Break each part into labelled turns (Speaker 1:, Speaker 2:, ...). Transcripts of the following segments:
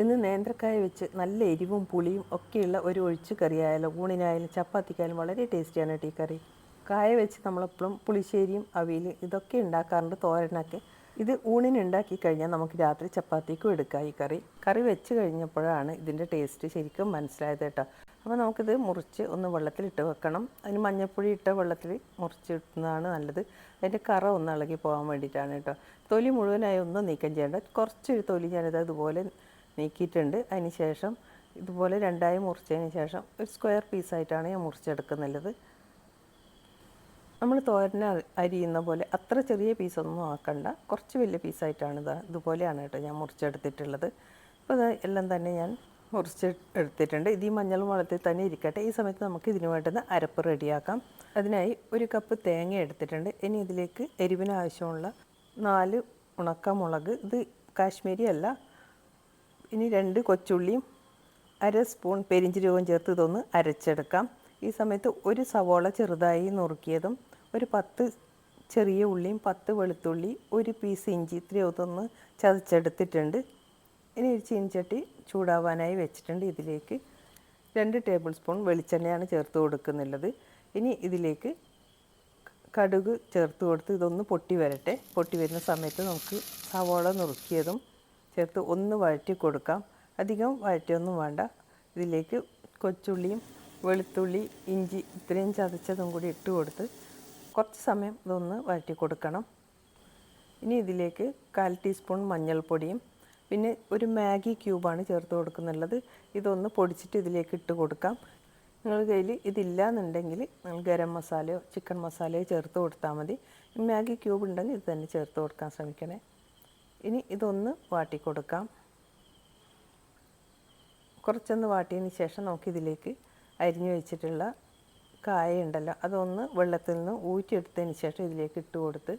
Speaker 1: ഇന്ന് നേന്ത്രക്കായ വെച്ച് നല്ല എരിവും പുളിയും ഒക്കെയുള്ള ഒരു ഒഴിച്ചു കറിയായാലും? ഊണിനായാലും ചപ്പാത്തിക്കായാലും വളരെ ടേസ്റ്റിയാണ് ഈ കറി. കായ വെച്ച് നമ്മളെപ്പോഴും പുളിശ്ശേരിയും അവിയൽ ഇതൊക്കെ ഉണ്ടാക്കാറുണ്ട് തോരനൊക്കെ. ഇത് ഊണിന് ഉണ്ടാക്കി കഴിഞ്ഞാൽ നമുക്ക് രാത്രി ചപ്പാത്തിക്കും എടുക്കാം ഈ കറി. കറി വെച്ച് കഴിഞ്ഞപ്പോഴാണ് ഇതിന്റെ ടേസ്റ്റ് ശരിക്കും മനസ്സിലായത് കേട്ടോ. അപ്പോൾ നമുക്കിത് മുറിച്ച് ഒന്ന് വെള്ളത്തിലിട്ട് വെക്കണം. അതിന് മഞ്ഞപ്പൊടി ഇട്ട വെള്ളത്തിൽ മുറിച്ചിടുന്നതാണ് നല്ലത്. അതിന്റെ കറ ഒന്ന് ഇളകി പോകാൻ വേണ്ടിയിട്ടാണ് കേട്ടോ. തൊലി മുഴുവനായി ഒന്നും നീക്കം ചെയ്യേണ്ട. കുറച്ചൊരു തൊലി ഞാനിത് അതുപോലെ നീക്കിയിട്ടുണ്ട്. അതിന് ശേഷം ഇതുപോലെ രണ്ടായി മുറിച്ചതിന് ശേഷം ഒരു സ്ക്വയർ പീസായിട്ടാണ് ഞാൻ മുറിച്ചെടുക്കുന്നുള്ളത്. നമ്മൾ തോരന അരിയുന്ന പോലെ അത്ര ചെറിയ പീസൊന്നും ആക്കണ്ട. കുറച്ച് വലിയ പീസായിട്ടാണ് ഇത് ഇതുപോലെയാണ് കേട്ടോ ഞാൻ മുറിച്ചെടുത്തിട്ടുള്ളത്. അപ്പോൾ ഇത് എല്ലാം തന്നെ ഞാൻ മുറിച്ച് എടുത്തിട്ടുണ്ട് ഇത് ഈ മഞ്ഞൾ മുളത്തിൽ തന്നെ ഇരിക്കട്ടെ. ഈ സമയത്ത് നമുക്ക് ഇതിന് വേണ്ടുന്ന അരപ്പ് റെഡിയാക്കാം. അതിനായി ഒരു കപ്പ് തേങ്ങ എടുത്തിട്ടുണ്ട്. ഇനി ഇതിലേക്ക് എരിവിന് ആവശ്യമുള്ള നാല് ഉണക്കമുളക്. ഇത് കാശ്മീരി അല്ല ഇനി രണ്ട് കൊച്ചുള്ളിയും അര സ്പൂൺ പെരിഞ്ചീരകവും ചേർത്ത് ഇതൊന്ന് അരച്ചെടുക്കാം. ഈ സമയത്ത് ഒരു സവോള ചെറുതായി നുറുക്കിയതും ഒരു പത്ത് ചെറിയ ഉള്ളിയും പത്ത് വെളുത്തുള്ളി ഒരു പീസ് ഇഞ്ചി ഇത്രയും ഇതൊന്ന് ചതച്ചെടുത്തിട്ടുണ്ട്. ഇനി ഒരു ചീനിച്ചട്ടി ചൂടാവാനായി വെച്ചിട്ടുണ്ട്. ഇതിലേക്ക് രണ്ട് ടേബിൾ സ്പൂൺ വെളിച്ചെണ്ണയാണ് ചേർത്ത് കൊടുക്കുന്നുള്ളത്. ഇനി ഇതിലേക്ക് കടുക് ചേർത്ത് കൊടുത്ത് ഇതൊന്ന് പൊട്ടി വരട്ടെ. പൊട്ടി വരുന്ന സമയത്ത് നമുക്ക് സവോള നുറുക്കിയതും ചേർത്ത് ഒന്ന് വഴറ്റി കൊടുക്കാം. അധികം വഴറ്റിയൊന്നും വേണ്ട. ഇതിലേക്ക് കൊച്ചുള്ളിയും വെളുത്തുള്ളി ഇഞ്ചി ഇത്രയും ചതച്ചതും കൂടി ഇട്ട് കൊടുത്ത് കുറച്ച് സമയം ഇതൊന്ന് വഴറ്റി കൊടുക്കണം. ഇനി ഇതിലേക്ക് കാൽ ടീസ്പൂൺ മഞ്ഞൾപ്പൊടിയും പിന്നെ ഒരു മാഗി ക്യൂബാണ് ചേർത്ത് കൊടുക്കുന്നുള്ളത്. ഇതൊന്ന് പൊടിച്ചിട്ട് ഇതിലേക്ക് ഇട്ട് കൊടുക്കാം. നിങ്ങൾ കയ്യിൽ ഇതില്ല എന്നുണ്ടെങ്കിൽ നിങ്ങൾ ഗരം മസാലയോ ചിക്കൻ മസാലയോ ചേർത്ത് കൊടുത്താൽ മതി. മാഗി ക്യൂബ് ഉണ്ടെങ്കിൽ ഇത് തന്നെ ചേർത്ത് കൊടുക്കാൻ ശ്രമിക്കണേ. ഇനി ഇതൊന്ന് വാട്ടി കൊടുക്കാം. കുറച്ചൊന്ന് വാട്ടിയതിന് ശേഷം നമുക്കിതിലേക്ക് അരിഞ്ഞു വെച്ചിട്ടുള്ള കായ ഉണ്ടല്ലോ അതൊന്ന് വെള്ളത്തിൽ നിന്ന് ഊറ്റിയെടുത്തതിന് ശേഷം ഇതിലേക്ക് ഇട്ട് കൊടുത്ത്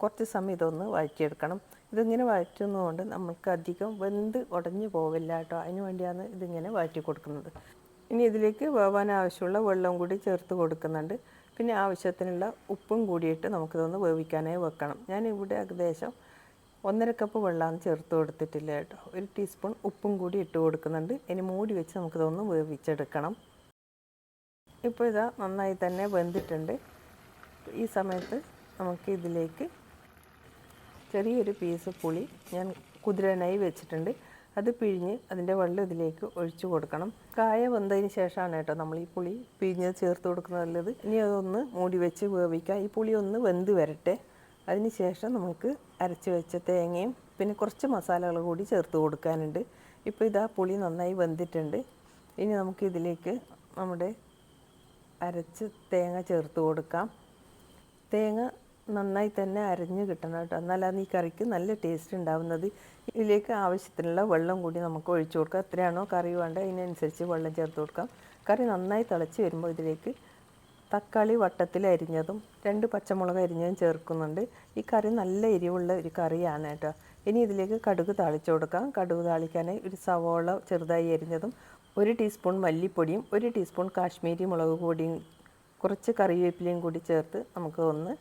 Speaker 1: കുറച്ച് സമയം ഇതൊന്ന് വഴറ്റിയെടുക്കണം. ഇതിങ്ങനെ വഴറ്റുന്നതുകൊണ്ട് നമുക്ക് അധികം വെന്ത് ഉടഞ്ഞു പോവില്ല കേട്ടോ. അതിന് വേണ്ടിയാണ് ഇതിങ്ങനെ വഴറ്റി കൊടുക്കുന്നത്. ഇനി ഇതിലേക്ക് വേവാൻ ആവശ്യമുള്ള വെള്ളം കൂടി ചേർത്ത് കൊടുക്കുന്നുണ്ട്. പിന്നെ ആവശ്യത്തിനുള്ള ഉപ്പും കൂടിയിട്ട് നമുക്കിതൊന്ന് വേവിക്കാനായി വെക്കണം. ഞാനിവിടെ ഏകദേശം ഒന്നര കപ്പ് വെള്ളമാണ് ചേർത്ത് കൊടുത്തിട്ടില്ല കേട്ടോ. ഒരു ടീസ്പൂൺ ഉപ്പും കൂടി ഇട്ട് കൊടുക്കുന്നുണ്ട്. ഇനി മൂടി വെച്ച് നമുക്കിതൊന്ന് വേവിച്ചെടുക്കണം. ഇപ്പോൾ ഇതാ നന്നായി തന്നെ വെന്തിട്ടുണ്ട്. ഈ സമയത്ത് നമുക്ക് ഇതിലേക്ക് ചെറിയൊരു പീസ് പുളി ഞാൻ കുതിരനായി വെച്ചിട്ടുണ്ട്. അത് പിഴിഞ്ഞ് അതിന്റെ വെള്ളം ഇതിലേക്ക് ഒഴിച്ചു കൊടുക്കണം. കായ വെന്തതിന് ശേഷമാണ് കേട്ടോ നമ്മൾ ഈ പുളി പിഴിഞ്ഞ് ചേർത്ത് കൊടുക്കുന്നത് നല്ലത്. ഇനി അതൊന്ന് മൂടി വെച്ച് വേവിക്കാം. ഈ പുളി ഒന്ന് വെന്ത് വരട്ടെ. അതിന് ശേഷം നമുക്ക് അരച്ച് വെച്ച തേങ്ങയും പിന്നെ കുറച്ച് മസാലകൾ കൂടി ചേർത്ത് കൊടുക്കാനുണ്ട്. ഇപ്പോൾ ഇതാ പുളി നന്നായി വെന്തിട്ടുണ്ട്. ഇനി നമുക്ക് ഇതിലേക്ക് നമ്മുടെ അരച്ച് തേങ്ങ ചേർത്ത് കൊടുക്കാം. തേങ്ങ നന്നായി തന്നെ അരഞ്ഞ് കിട്ടണം കേട്ടോ. എന്നാലാണ് ഈ കറിക്ക് നല്ല ടേസ്റ്റ് ഉണ്ടാവുന്നത്. ഇതിലേക്ക് ആവശ്യത്തിനുള്ള വെള്ളം കൂടി നമുക്ക് ഒഴിച്ചു കൊടുക്കാം. എത്രയാണോ കറി വേണ്ടത് അതിനനുസരിച്ച് വെള്ളം ചേർത്ത് കൊടുക്കാം. കറി നന്നായി തിളച്ച് വരുമ്പോൾ ഇതിലേക്ക് തക്കാളി വട്ടത്തിൽ അരിഞ്ഞതും രണ്ട് പച്ചമുളക് അരിഞ്ഞതും ചേർക്കുന്നുണ്ട്. ഈ കറി നല്ല എരിവുള്ള ഒരു കറിയാണ് കേട്ടോ. ഇനി ഇതിലേക്ക് കടുക് താളിച്ചു കൊടുക്കാം. കടുക് താളിക്കാനായി ഒരു സവോള ചെറുതായി അരിഞ്ഞതും ഒരു ടീസ്പൂൺ മല്ലിപ്പൊടിയും ഒരു ടീസ്പൂൺ കാശ്മീരി മുളക് പൊടിയും കുറച്ച് കറിവേപ്പിലയും കൂടി ചേർത്ത് നമുക്ക് ഒന്ന്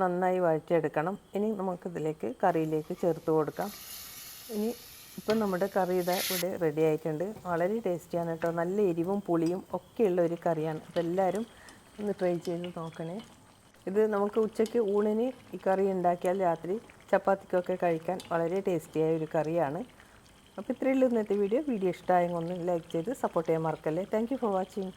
Speaker 1: നന്നായി വഴറ്റിയെടുക്കണം. ഇനി നമുക്കിതിലേക്ക് കറിയിലേക്ക് ചേർത്ത് കൊടുക്കാം. ഇനി ഇപ്പം നമ്മുടെ കറി ഇതാ ഇവിടെ റെഡി ആയിട്ടുണ്ട്. വളരെ ടേസ്റ്റിയാണ് കേട്ടോ. നല്ല എരിവും പുളിയും ഒക്കെയുള്ള ഒരു കറിയാണ്. അപ്പോൾ എല്ലാവരും ഒന്ന് ട്രൈ ചെയ്ത് നോക്കണേ. ഇത് നമുക്ക് ഉച്ചയ്ക്ക് ഊണിന് ഈ കറി ഉണ്ടാക്കിയാൽ രാത്രി ചപ്പാത്തിക്കൊക്കെ കഴിക്കാൻ വളരെ ടേസ്റ്റിയായ ഒരു കറിയാണ്. അപ്പോൾ ഇത്രയുള്ളൂ ഇന്നത്തെ വീഡിയോ വീഡിയോ ഇഷ്ടമായെങ്കിൽ ഒന്ന് ലൈക്ക് ചെയ്ത് സപ്പോർട്ട് ചെയ്യാൻ മറക്കല്ലേ. Thank for watching